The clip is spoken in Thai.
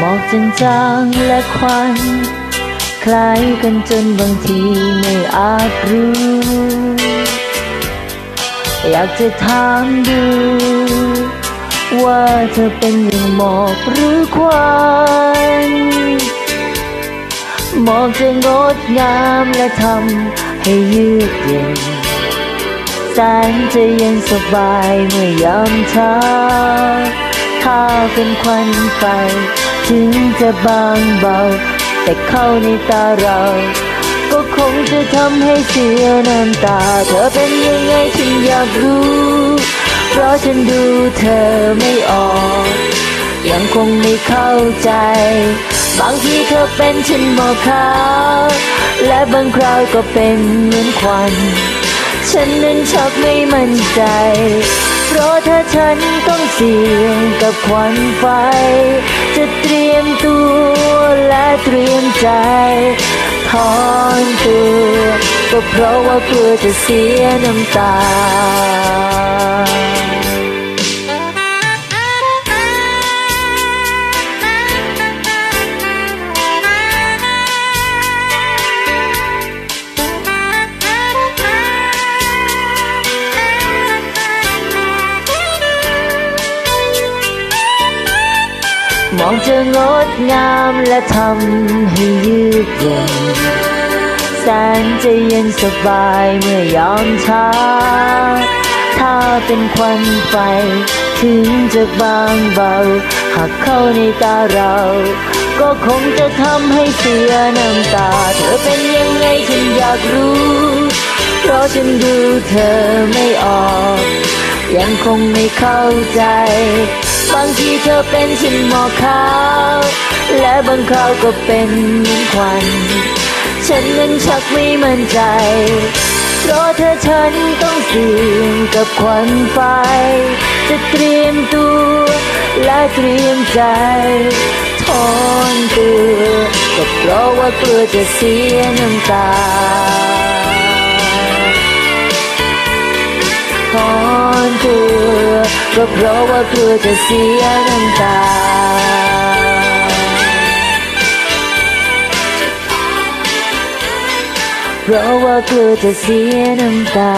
มอกจางๆและควัน คล้ายกันจนบางทีไม่อาจรู้ อยากจะถามดู ว่าเธอเป็นอย่างหมอกหรือควันหมอกจะงดงามและทำให้เยือกเย็นแสนจะเย็นสบายเมื่อยามเช้าถ้าเป็นควันไฟ ถึงจะบางเบา แต่เข้าในตาเรา ก็คงจะทำให้เสียน้ำตา เธอเป็นยังไงฉันอยากรู้ เพราะฉันดูเธอไม่ออก ยังคงไม่เข้าใจ บางทีเธอเป็นฉันหมอกขาวและบางคราวก็เป็นเหมือนควัน ฉันนั้นชักไม่มั่นใจ เพราะถ้าฉันต้องเสี่ยงกับควันไฟ จะเตรียมตัวและเตรียมใจถอนตัวก็เพราะว่ากลัวจะเสียน้ำตา มองจะงดงามและทำให้ยืดเย็นแสนจะเย็นสบายเมื่อยามเช้าถ้าเป็นควันไฟ ถึงจะบางเบา หากเข้าในตาเรา ก็คงจะทำให้เสียน้ำตา เธอเป็นยังไงฉันอยากรู้ เพราะฉันดูเธอไม่ออก ยังคงไม่เข้าใจ บางทีเธอเป็นฉันหมอกขาว และบางคราวก็เป็นเหมือนควัน ฉันนั้นชักไม่มั่นใจ เพราะถ้าฉันต้องเสี่ยงกับควันไฟ จะเตรียมตัวและเตรียมใจถอนตัวก็เพราะว่ากลัวจะเสียน้ำตา ก็เพราะว่ากลัวจะเสียน้ำตาเพราะว่ากลัวจะเสียน้ำตา